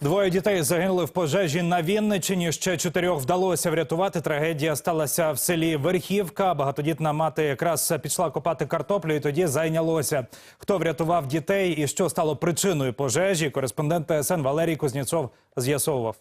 Двоє дітей загинули в пожежі на Вінниччині. Ще чотирьох вдалося врятувати. Трагедія сталася в селі Верхівка. Багатодітна мати якраз пішла копати картоплю, і тоді зайнялося. Хто врятував дітей і що стало причиною пожежі? Кореспондент ТСН Валерій Кузнєцов з'ясовував.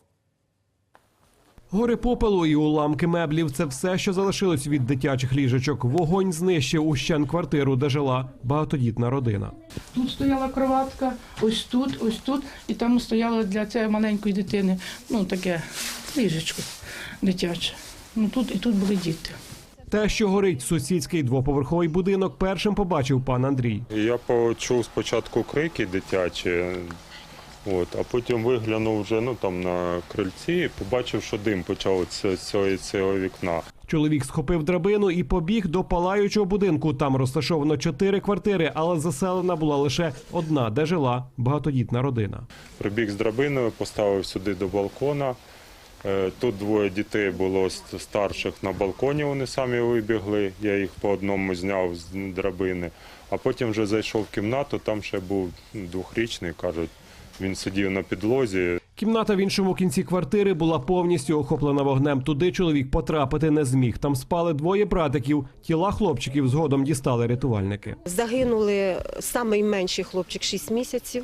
Гори попелу і уламки меблів це все, що залишилось від дитячих ліжечок. Вогонь знищив ущен квартиру, де жила багатодітна родина. Тут стояла кроватка, ось тут, ось тут, і там стояло для цієї маленької дитини, ну таке ліжечко дитяче. Ну тут і тут були діти. Те, що горить сусідський двоповерховий будинок, першим побачив пан Андрій. Я почув спочатку крики дитячі, от, а потім виглянув вже ну, там, на крильці і побачив, що дим почав з цього, цього вікна. Чоловік схопив драбину і побіг до палаючого будинку. Там розташовано чотири квартири, але заселена була лише одна, де жила багатодітна родина. Прибіг з драбиною, поставив сюди до балкона. Е, Тут двоє дітей було старших на балконі, вони самі вибігли. Я їх по одному зняв з драбини. А потім вже зайшов в кімнату, там ще був двохрічний, кажуть, він сидів на підлозі. Кімната в іншому кінці квартири була повністю охоплена вогнем. Туди чоловік потрапити не зміг. Там спали двоє братиків. Тіла хлопчиків згодом дістали рятувальники. Загинули найменший хлопчик 6 місяців.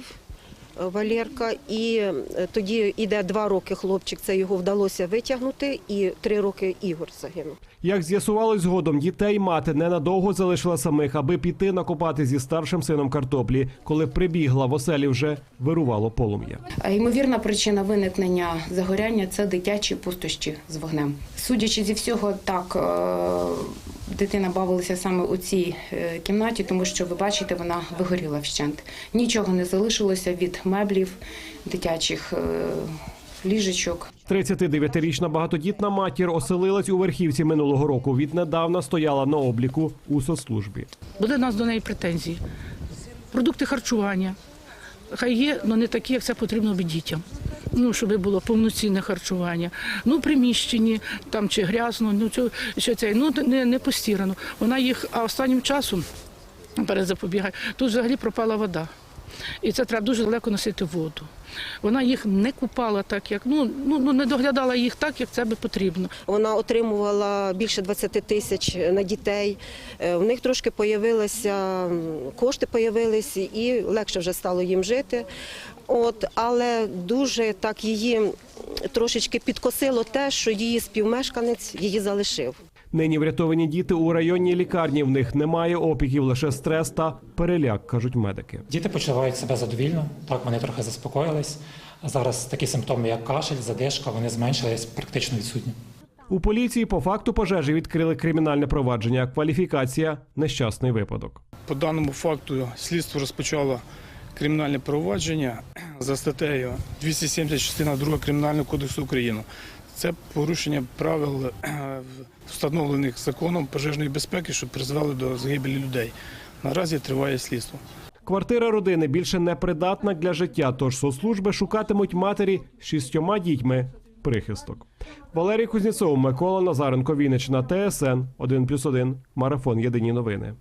Валерка, і е, тоді йде два роки хлопчик. Це його вдалося витягнути, і три роки Ігор загинув. Як з'ясувалось згодом, дітей мати ненадовго залишила самих, аби піти накопати зі старшим сином картоплі. Коли прибігла в оселі, вже вирувало полум'я. Ймовірна причина виникнення загоряння це дитячі пустощі з вогнем. Судячи зі всього, так е, дитина бавилася саме у цій е, кімнаті, тому що ви бачите, вона вигоріла вщент. Нічого не залишилося від меблів, дитячих е, ліжечок. 39-річна багатодітна матір оселилась у верхівці минулого року. Віднедавна стояла на обліку у соцслужбі. Буде у нас до неї претензії. Продукти харчування. Хай є, але не такі, як це потрібно би дітям. Ну, щоб було повноцінне харчування. Ну, приміщенні там чи грязно, ну цю що це, ну не, не постірано. Вона їх, а останнім часом перед запобігає, тут взагалі пропала вода. І це треба дуже далеко носити воду. Вона їх не купала так, як ну, ну, ну не доглядала їх так, як це би потрібно. Вона отримувала більше 20 тисяч на дітей. Е, В них трошки появилися кошти, появилися, і легше вже стало їм жити. От, але дуже так її трошечки підкосило те, що її співмешканець її залишив. Нині врятовані діти у районній лікарні. В них немає опіків, лише стрес та переляк, кажуть медики. Діти почувають себе задовільно, так вони трохи заспокоїлись. Зараз такі симптоми, як кашель, задишка, вони зменшились практично відсутні. У поліції по факту пожежі відкрили кримінальне провадження. Кваліфікація нещасний випадок. По даному факту слідство розпочало кримінальне провадження за статтею 270 частина 2 Кримінального кодексу України. Це порушення правил е, встановлених законом пожежної безпеки, що призвели до загибелі людей. Наразі триває слідство. Квартира родини більше не придатна для життя, тож соцслужби шукатимуть матері з шістьома дітьми прихисток. Валерій Кузнєцов, Микола Назаренко, Вінниччина, ТСН 1+,1, Марафон. Єдині новини.